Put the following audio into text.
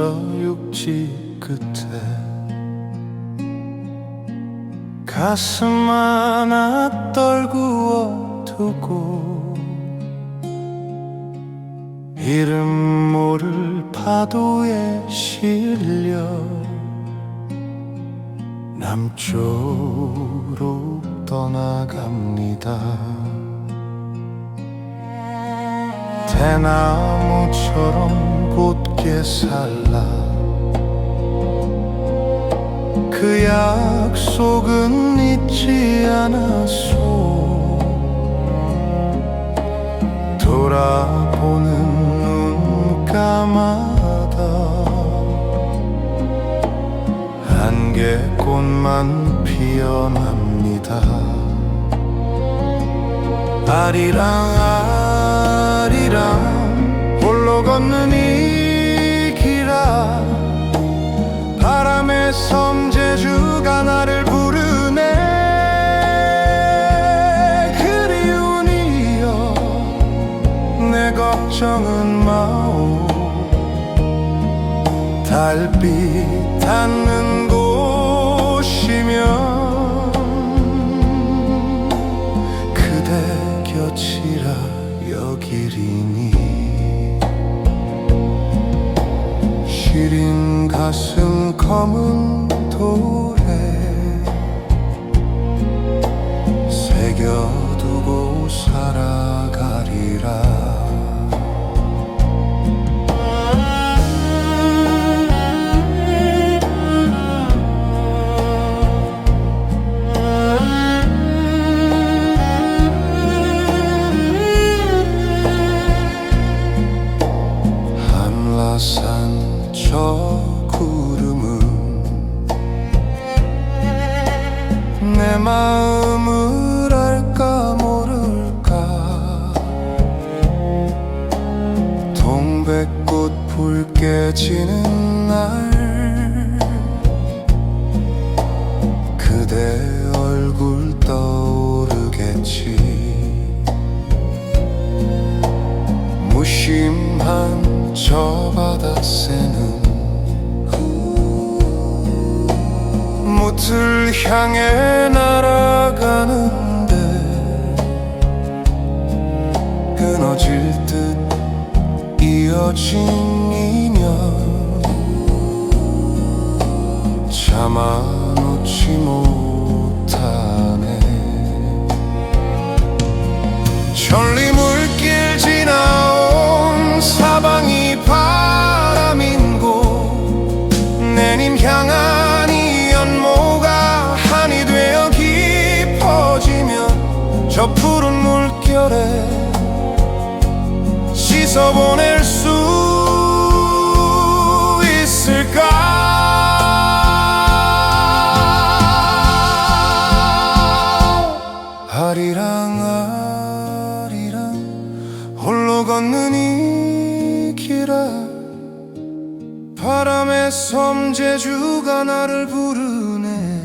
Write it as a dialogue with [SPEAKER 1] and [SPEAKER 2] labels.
[SPEAKER 1] 저 육지 끝에 가슴 하나 떨구어 두고 이름 모를 파도에 실려 남쪽으로 떠나갑니다. 대나무처럼 곧게 살라. 그 약속은 잊지 않았소. 돌아보는 눈가마다. 안개꽃만 피어납니다. 아리랑 아리랑 걷는 이 바람의 섬재주가 나를 부르네. 그리운 이여 내 걱정은 마오. 달빛 닿는 곳이면 그대 곁이라 여기리니. 시린 가슴 검은 돌에 새겨두고 살아가리라. 한라산 저 구 무심한 저 바다 새는 무틀 향해 날아가는데 끊어질 듯 이어진 인연. 참아 놓지 못 저 푸른 물결에 씻어보낼 수 있을까? 아리랑 아리랑 홀로 걷는 이 길아 바람의 섬재주가 나를 부르네